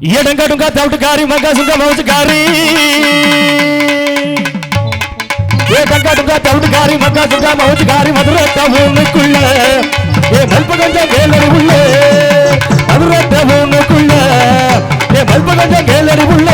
ఎడంగడుగా తౌటుకారి మగసుగా మౌసుకారి ఏడంగడుగా తౌటుకారి మగసుగా మౌసుకారి మధురత భూమికుళ్ళ ఏ మల్పగంజ వేలరివుళ్ళ మధురత భూమికుళ్ళ ఏ మల్పగంజ వేలరివుళ్ళ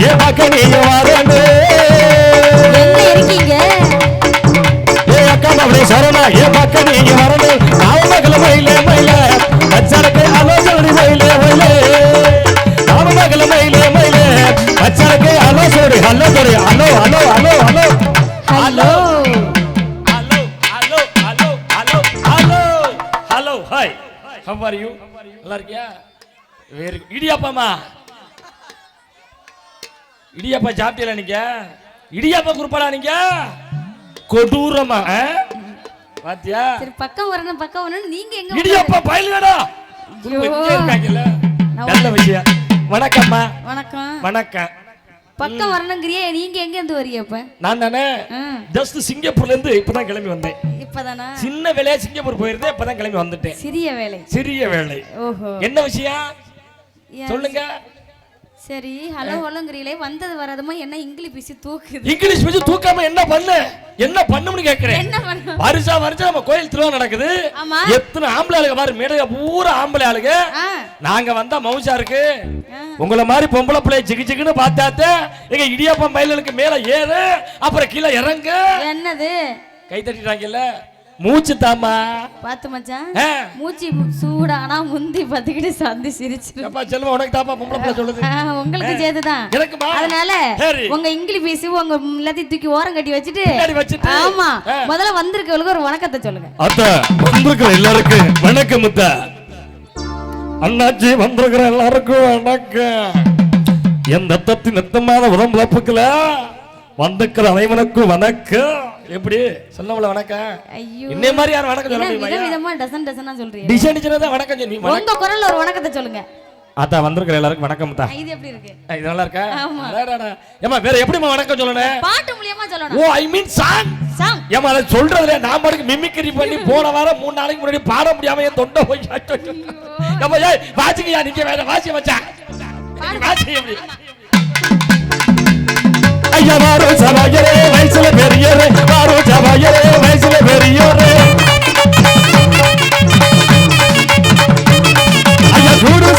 ஏ பாக்க நீங்க வரண்டு இருக்கீங்க? ஏ அக்கா மகளே சரணா ஏ பாக்க நீங்க வரண்டு நாம மகள மயில மயில பச்சரக்கு அலோசோடி மயில மயில. நாம மகள மயில மயில பச்சரக்கு அலோசோடி அலோசோடி hello hello hello hello. Hello. Hello hi. How are you Idiyappa சாப்பிட்டீங்களா நீங்க? இடியாப்பா குறுப்பாடா நீங்க? கொடூரமா? பாத்தியா? சரி பக்கம் வரணும் பக்கம் வரணும் நீங்க எங்க இடியாப்பா பயலுடா. இருக்காங்கல்ல. நல்ல விஷயம். வணக்கம்மா. வணக்கம். வணக்கம். பக்கம் வரணுங்கிறியே நீங்க எங்க இருந்து வரீங்க இப்ப நான் தானே ஜஸ்ட் சிங்கப்பூர்ல இருந்து இப்பதான் கிளம்பி வந்தேன். இப்பதானா? சின்ன வேலையா சிங்கப்பூர் போயிருந்தேன் இப்பதான் கிளம்பி வந்துட்டேன். சிறிய வேலை. சிறிய வேலை. ஓஹோ. என்ன விஷயம்? சொல்லுங்க. சரி ஹலோ ஹலோங்கிறீங்களே வந்தது வராதமா? என்ன இங்கிலீஷ் பேசி தூக்குது? இங்கிலீஷ் வச்சு தூக்காம என்ன பண்ணு? என்ன பண்ணும்னு கேக்குறேன். என்ன பண்ண? வருஷா வருஷம் நம்ம கோயில் திருவிழா நடக்குது. ஆமா. எத்தனை ஆம்பளை ஆளுங்க பாரு மேடையில பூரா ஆம்பளை ஆளுங்க. நாங்க வந்தா மவுசா இருக்கு. உங்களை மாதிரி பொம்பளை பிள்ளைய சிக்கு சிக்குன்னு பார்த்தாத்த எங்க இடியாப்பம் மயிலுக்கு மேல ஏறு அப்புறம் கீழே இறங்கு. என்னது? கை தட்டிட்டாங்கல்ல. மூச்சு தாமா பாத்து மச்சான். மூச்சு சூடானா முந்தி பத்துக்கிட்டு சந்தி சிரிச்சிரு அப்பா செல்வம் உனக்கு தாப்பா பொம்பளை பிள்ளை சொல்லுது. உங்களுக்கு சேர்த்துதான். எனக்குமா அதனால உங்க இங்கிலீஷ் பேசி உங்க எல்லாத்தையும் தூக்கி ஓரம் கட்டி வச்சுட்டு. ஆமா. முதல்ல வந்திருக்கவங்களுக்கு ஒரு வணக்கத்தை சொல்லுங்க. அத்த வந்திருக்கிற எல்லாருக்கும் வணக்கம் முத்த. அண்ணாச்சி வந்திருக்கிற எல்லாருக்கும் வணக்கம். எந்த தத்தி நெத்தமான உடம்புல வந்திருக்கிற அனைவனுக்கும் வணக்கம். எப்படி? சொன்னவள வணக்கம். ஐயோ. இன்னே மாதிரி யாரும் வணக்கம் சொல்ல முடியுமா விதமா டசன் டசனா சொல்றீங்க? டிசைன் டிசைன் தான் வணக்கம் சொல்லி வணக்கம். உங்க குரல்ல ஒரு வணக்கத்தை சொல்லுங்க. அத்தா வந்திருக்கிற எல்லாருக்கும் வணக்கம் முத்தா. இது எப்படி இருக்கு? இது நல்லா இருக்கா? ஆமா. ஏம்மா வேற எப்படிம்மா வணக்கம் சொல்லணும்? பாட்டு மூலியமா ஓ சொல்லணும் ஐ மீன் சாங் சாங் ஏமா அதை சொல்றதுல நான் பாட்டுக்கு மிமிக்ரி பண்ணி போன வாரம் மூணு நாளைக்கு முன்னாடி பாட முடியாம என் தொண்டை போய் ஏமா ஏய் வாசிக்கையா நீங்க வேற வாசி வச்சான் வாசி எப்படி ஐயா வாரோ சபாயரே வயசுல பெரியரே வாரோ சபாயரே வயசுல ஐயா கூடு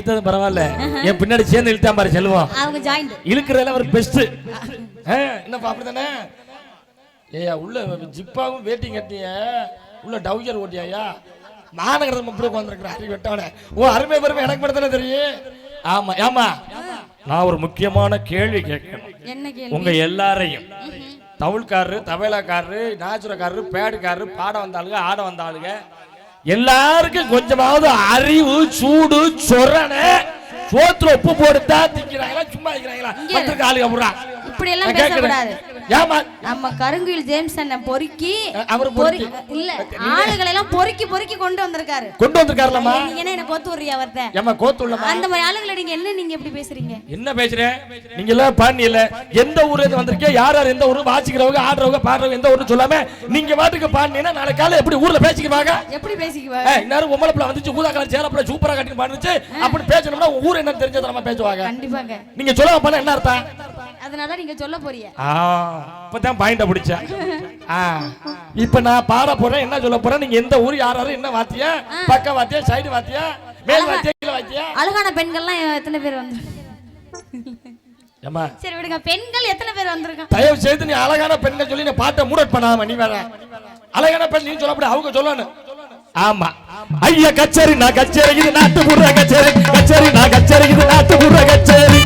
நான் இழுத்தது பரவாயில்ல என் பின்னாடி சேர்ந்து இழுத்தா பாரு செல்வம். அவங்க ஜாயிண்ட் இழுக்கிறதுல ஒரு பெஸ்ட் என்னப்பா அப்படிதானே ஏய்யா உள்ள ஜிப்பாவும் வேட்டிங் கட்டிய. உள்ள டவுஜர் ஓட்டியாயா? மாநகரத்தை முப்படி உட்காந்துருக்கிற அறிவு வெட்டவனே. ஓ அருமை பெருமை எனக்கு மட்டும் தெரியும்? ஆமா ஆமா நான் ஒரு முக்கியமான கேள்வி கேட்கணும். என்ன உங்க எல்லாரையும். தவுள்காரரு தவேலாக்காரரு நாச்சுரக்காரரு பேடுக்காரரு பாட வந்தாளுங்க ஆட வந்தாளுங்க எல்லாருக்கும் கொஞ்சமாவது அறிவு சூடு சொரணை சோத்துல உப்பு போட்டுத்தா திங்கிறாங்களா சும்மா இங்க. பத்திரிக்கை ஆளுங்க இப்படி எல்லாம். பேசக்கூடாது ஏமா நம்ம கருங்குயில் ஜேம்ஸ் அண்ணன் பொறுக்கி அவர் பொறுக்கி. இல்ல ஆளுகளை எல்லாம் பொறுக்கி பொறுக்கி கொண்டு வந்திருக்காரு. கொண்டு வந்திருக்காருலம்மா. நீங்க என்ன என்ன கோத்து விடுறியா அவர்த்த ஏமா கோத்துள்ளமா அந்த மாதிரி ஆளுங்களை நீங்க என்ன நீங்க எப்படி பேசுறீங்க? என்ன பேசுறேன் நீங்க எல்லாம் பாண்டி இல்ல. எந்த ஊர்ல இருந்து வந்திருக்கீங்க? யார் யார் எந்த ஊரு? வாசிக்கிறவங்க ஆடுறவங்க பாடுறவங்க எந்த ஊர்னு சொல்லாம நீங்க பாட்டுக்கு பாண்டினா நாளை காலை எப்படி ஊர்ல பேசிக்குவாங்க எப்படி பேசிக்குவா ஏய், இந்நேரம் உம்மள பிள்ளை வந்துச்சு ஊதா கலர் சேரப்பட சூப்பரா கட்டி பாடுச்சு அப்படி பேசணும்னா ஊர் என்னன்னு தெரிஞ்சதை நம்ம பேசுவாங்க. கண்டிப்பாங்க. நீங்க சொல்லாம பண்ண என்ன அர்த்தம்? அதனால நீங்க சொல்ல போறீங்க. இப்பதான் பாயிண்ட பிடிச்சேன். இப்ப நான் பாட போறேன் என்ன சொல்ல போறேன்? நீங்க எந்த ஊர் யார் யாரு என்ன வாத்தியா? பக்க வாத்தியா சைடு வாத்தியா? மேல் வாத்தியா கீழ வாத்தியா? அழகான பெண்கள்லாம் எத்தனை பேர் வந்து? ஏமா சரி விடுங்க பெண்கள் எத்தனை பேர் வந்திருக்காங்க? தயவு செய்து நீ அழகான பெண்கள் சொல்லி நீ பாட்டை மூடட் பண்ணாம நீ வேற. அழகான பெண் நீ சொல்லப்பட அவங்க சொல்லணும். ஆமா. ஐயா கச்சேரி நான் கச்சேரி இது நாட்டு புற கச்சேரி. கச்சேரி நான் கச்சேரி இது நாட்டு புற கச்சேரி.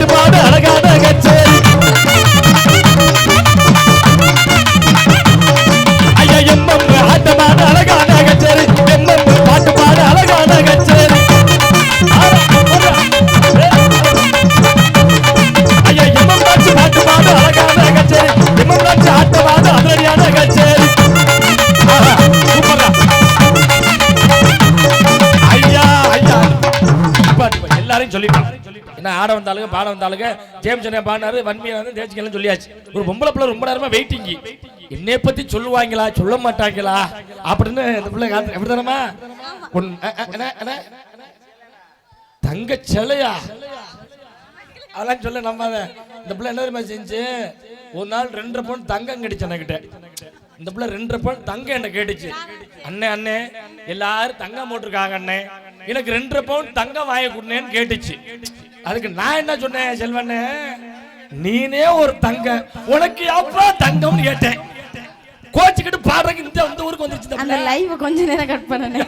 பாட்டு பாடு அழகா ஆட வந்தாலுங்க பாட வந்தாளுங்க ஜேம்ஸ் என்ன பாடினாரு? வன்மையை வந்து தேய்ச்சிக்கலாம் சொல்லியாச்சு. ஒரு பொம்பளை பிள்ளை ரொம்ப நேரமா வெயிட்டிங் என்னை பத்தி சொல்லுவாங்களா? சொல்ல மாட்டாங்களா? அப்படின்னு இந்த பிள்ளை காத்து எப்படி தானமா தங்க சிலையா அதெல்லாம் சொல்ல நம்பாத. இந்த பிள்ளை என்ன தெரியுமா செஞ்சு? ஒரு நாள் ரெண்டரை பவுன் தங்கம் கிடைச்சு என்கிட்ட. இந்த பிள்ளை ரெண்டரை பவுன் தங்கம் என்ன கேட்டுச்சு. அண்ணே அண்ணே எல்லாரும் தங்கம் போட்டிருக்காங்க அண்ணே. எனக்கு ரெண்டரை பவுன் தங்கம் வாங்கி கொடுனேன்னு கேட்டுச்சு. அதுக்கு நான் என்ன சொன்னேன் செல்வண்ணே நீனே ஒரு தங்கம் உனக்கு எப்பா தங்கம்னு கேட்டேன். கோச்சுக்கிட்டு பாடுறதுக்கு இந்த இந்த ஊருக்கு வந்துருச்சு அந்த. லைவ் கொஞ்ச நேரம் கட் பண்ணனே.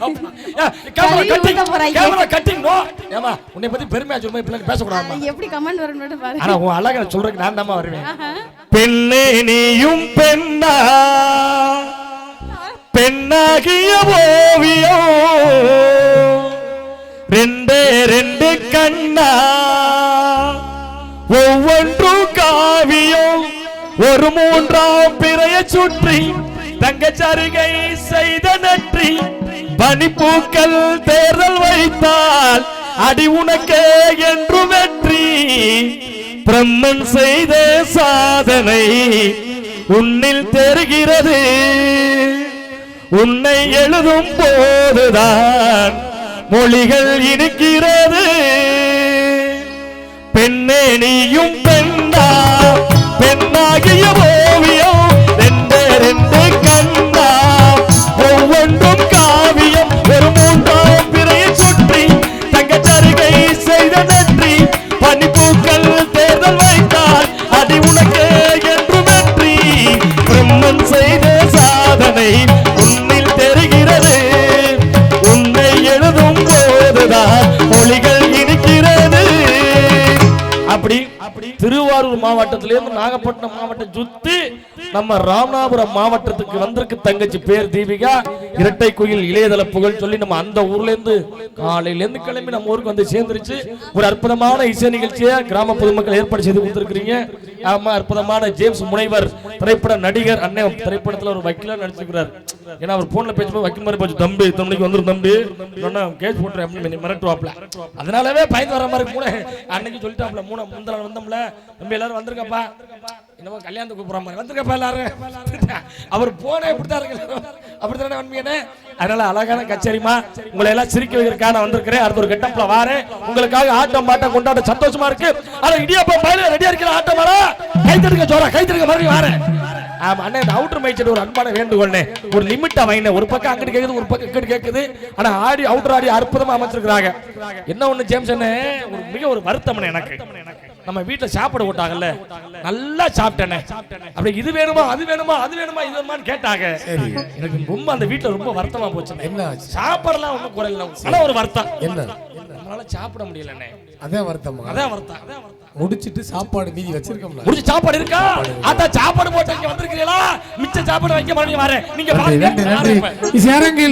Camera cutting. Camera cutting no. ஏமா உன்னை பத்தி பெருமையா சொல்லுமா இப்படி பேசக்கூடாதுமா எப்படி கமெண்ட் வரும் மட்டும் பாரு. ஆனா உன் அழகை சொல்றதுக்கு நான் தான் வருவேன். பெண்ணே நீயும் பெண்ணா. பெண்ணாகிய ஓவியம். சுற்றி தங்கச்சருகை செய்த நன்றி. பனிப்பூக்கள் தேர்தல் வைத்தால் அடி உனக்கே என்று வெற்றி. பிரம்மன் செய்த சாதனை உன்னில் தெரிகிறது. உன்னை எழுதும் போதுதான் மொழிகள் இருக்கிறது பெண்ணே நீயும் பெண்ணா திருவாரூர் மாவட்டத்திலிருந்து நாகப்பட்டினம் மாவட்டம் சுத்தி நம்ம ராமநாதபுரம் மாவட்டத்துக்கு வந்திருக்கு தங்கச்சி பேர் தீபிகா. இரட்டை குயில் இளையதள புகழ் சொல்லி நம்ம அந்த ஊர்ல இருந்து காலையில இருந்து கிளம்பி நம்ம ஊருக்கு வந்து சேர்ந்துருச்சு. ஒரு அற்புதமான இசை நிகழ்ச்சியை கிராம பொதுமக்கள் ஏற்பாடு செய்து கொடுத்திருக்கிறீங்க. ஆமா அற்புதமான ஜேம்ஸ் முனைவர் திரைப்பட நடிகர் அண்ணன் திரைப்படத்துல ஒரு வக்கீலா நடிச்சிருக்கிறார். ஏன்னா அவர் போன்ல பேசும்போது வக்கீல் மாதிரி போச்சு. தம்பி இத்தனை மணிக்கு வந்துடும் தம்பி. சொன்னா கேஸ் போட்டுறேன் அப்படின்னு மிரட்டுவாப்ல. அதனாலவே பயந்து வர மாதிரி மூணு அன்னைக்கு சொல்லிட்டாப்ல. மூணு முந்தல வந்தோம்ல. தம்பி எல்லாரும் வந்திருக்கப்பா. என்னமோ கல்யாணத்துக்கு கூப்பிடுற மாதிரி. வந்திருக்கப்பா எல்லாரும். அவர் போனே இப்படிதான் இருக்கு. அப்படித்தானே வன்மையானே? அதனால அழகான கச்சேரிமா உங்களை எல்லாம் சிரிக்க வைக்கிறதுக்காக நான் வந்திருக்கிறேன். அடுத்த ஒரு கட்டம்ல வாரேன். உங்களுக்காக ஆட்டம் பாட்டம் கொண்டாட சந்தோஷமா இருக்கு. ஆனா இடியாப்பம் பயில ரெடியா இருக்கிற ஆட்டம் வர கை சோழ ஜோரா. கை மறுபடியும் வாரேன். ஆமா அண்ணே இந்த அவுட்டர் மைச்சட் ஒரு அன்பான வேண்டுகோள்னே ஒரு லிமிட்டா வைங்க. ஒரு பக்கம் அங்கிட்டு கேக்குது ஒரு பக்கம் இங்கிட்டு கேக்குது. ஆனா ஆடி அவுட்டர் ஆடி அற்புதமா அமைச்சிருக்காங்க என்ன ஒண்ணு ஜேம்ஸ் அண்ணே? ஒரு மிக ஒரு வருத்தம் எனக்கு. நம்ம வீட்டுல சாப்பாடு போட்டாங்கல்ல நல்லா சாப்பிட்டேனே அப்படி இது வேணுமா அது வேணுமா அது வேணுமா இது வேணுமான்னு கேட்டாங்க. எனக்கு ரொம்ப அந்த வீட்டுல ரொம்ப வருத்தமா போச்சு என்ன சாப்பாடுலாம் ஒண்ணும் குறையில. ஆனா ஒரு வருத்தம். என்ன? நம்மளால சாப்பிட முடியலண்ணே. அதான் வருத்தமா? அதான் வருத்தம். அதான் வருத்தம். முடிச்சிட்டு சாப்பாடு மீதி வச்சிருக்கோம்ல. முடிஞ்ச சாப்பாடு இருக்கா? அதான் சாப்பாடு போட்டு இங்க வந்திருக்கீங்களா மிச்ச சாப்பாடு வைக்க மாட்டேங்க வரேன். நீங்க நன்றி